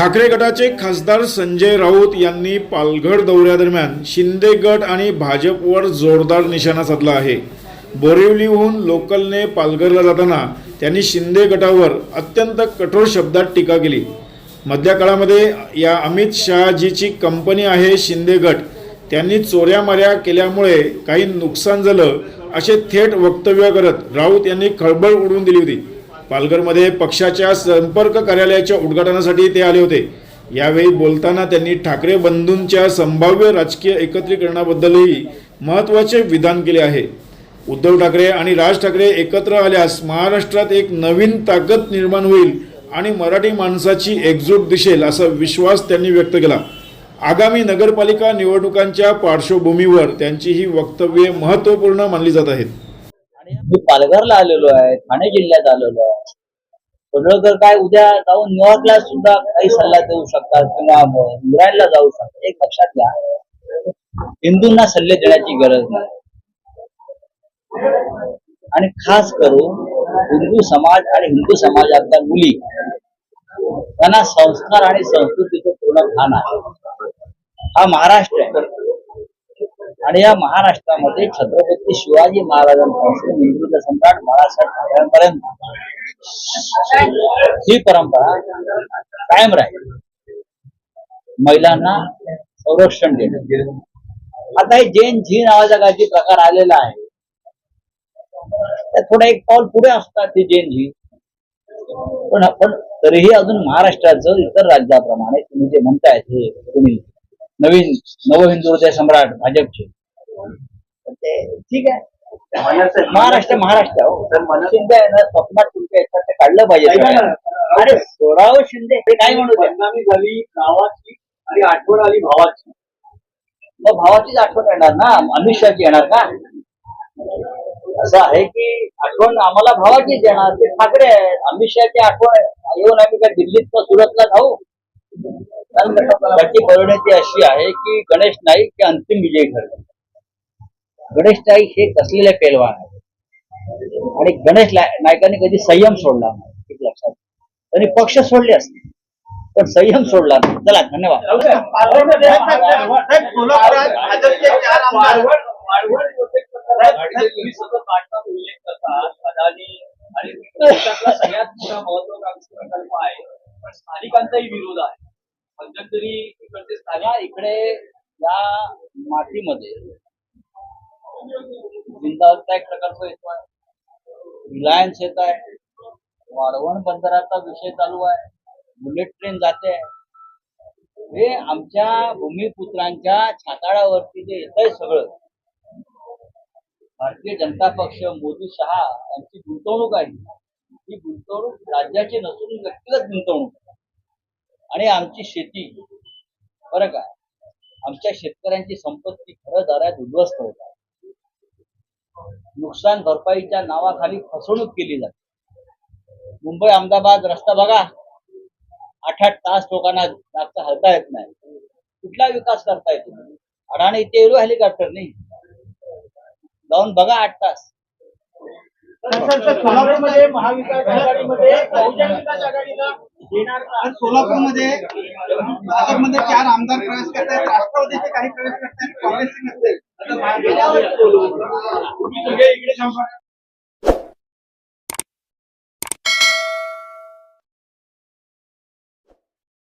ठाकरे गटाचे खासदार संजय राऊत यांनी पालघर दौऱ्यादरम्यान शिंदे गट आणि भाजपवर जोरदार निशाणा साधला आहे. बोरिवलीहून लोकलने पालघरला जाताना त्यांनी शिंदे गटावर अत्यंत कठोर शब्दात टीका केली. मधल्या काळामध्ये या अमित शहाजीची कंपनी आहे शिंदे गट. त्यांनी चोऱ्या माऱ्या केल्यामुळे काही नुकसान झालं असे थेट वक्तव्य करत राऊत यांनी खळबळ उडवून दिली होती. पालघरमध्ये पक्षाच्या संपर्क कार्यालयाच्या उद्घाटनासाठी ते आले होते. यावेळी बोलताना त्यांनी ठाकरे बंधूंच्या संभाव्य राजकीय एकत्रीकरणाबद्दलही महत्त्वाचे विधान केले आहे. उद्धव ठाकरे आणि राज ठाकरे एकत्र आल्यास महाराष्ट्रात एक नवीन ताकद निर्माण होईल आणि मराठी माणसाची एकजूट दिसेल असा विश्वास त्यांनी व्यक्त केला. आगामी नगरपालिका निवडणुकांच्या पार्श्वभूमीवर त्यांची ही वक्तव्ये महत्त्वपूर्ण मानली जात आहेत. मी पालघरला आलेलो आहे ठाणे जिल्ह्यात आलेलो आहे. पडळकर काय उद्या जाऊन न्यूयॉर्कला सुद्धा काही सल्ला देऊ शकतात किंवा इंग्लंडला जाऊ शकतात एक लक्षात घ्या. हिंदूंना सल्ले देण्याची गरज नाही. आणि खास करून हिंदू समाज आणि हिंदू समाजातल्या मुली त्यांना संस्कार आणि संस्कृतीचं पूर्ण भान आहे. हा महाराष्ट्र आहे. आणि या महाराष्ट्रामध्ये छत्रपती शिवाजी महाराजांपासून हिंदूचा सम्राट बाळासाहेब ठाकरेंपर्यंत ही परंपरा कायम राहील. महिलांना संरक्षण देणं. आता हे जैन झी नावाचा काही प्रकार आलेला आहे. त्यात थोडा एक पाऊल पुढे असतात ते जैन झी पण पण तरीही अजून महाराष्ट्राचं इतर राज्याप्रमाणे तुम्ही जे म्हणताय हे तुम्ही नवीन नव हिंदू हृदय सम्राट भाजपचे. ते ठीक आहे. महाराष्ट्र महाराष्ट्र हो. शिंदे आहे ना स्वप्नात तुमच्या याच्यात ते काढलं पाहिजे. अरे सोडावं शिंदे. ते काय म्हणू. बदनामी झाली नावाची आणि आठवण आली भावाची. मग भावाचीच आठवण येणार ना? अमित शहाची येणार का? असं आहे की आठवण आम्हाला भावाचीच येणार. ते ठाकरे आहेत. अमित शहाची आठवण येऊन आम्ही काय दिल्लीत सुरतला जाऊ? त्याची परिणती अशी आहे की गणेश नाईक हे अंतिम विजयी ठरले गणेश नाईक हे कसलेले पेलवान आहे आणि गणेश ला- कधी संयम सोडला नाही लक्षात त्यांनी पक्ष सोडले असते पण संयम सोडला नाही चला धन्यवाद आणि सगळ्यात मोठा महत्वाकांक्षी प्रकल्प आहे पण स्थानिकांचाही विरोध आहे मध्यंतरी इकडचे स्थानिक इकडे या मातीमध्ये जिंदावरचा एक प्रकारचा येतो आहे. रिलायन्स येत आहे. वाढवण बंदराचा विषय चालू आहे. बुलेट ट्रेन जाते. आहे हे आमच्या भूमिपुत्रांच्या छाताळावरती जे येत आहे सगळं भारतीय जनता पक्ष मोदी शहा यांची गुंतवणूक आहे. ही गुंतवणूक राज्याची नसून व्यक्तिगत गुंतवणूक आहे. आणि आमची शेती बरं का? आमच्या शेतकऱ्यांची संपत्ती खरं दरात उद्ध्वस्त होत आहे. नुकसान भरपाईच्या नावाखाली फसवणूक केली जाते. मुंबई अहमदाबाद रस्ता बघा. आठ आठ तास लोकांना जास्त हलता येत नाही. कुठला विकास करता येतो अडाणी इथे एरो हेलिकॉप्टर नाही. जाऊन बघा आठ तास. सोलापूरमध्ये महाविकास आघाडीमध्ये बहुजन विकास आघाडीला का सोलापूरमध्ये भाजपमध्ये चार आमदार प्रवेश करतात राष्ट्रवादीचे काही प्रवेश करतात काँग्रेसचे नसते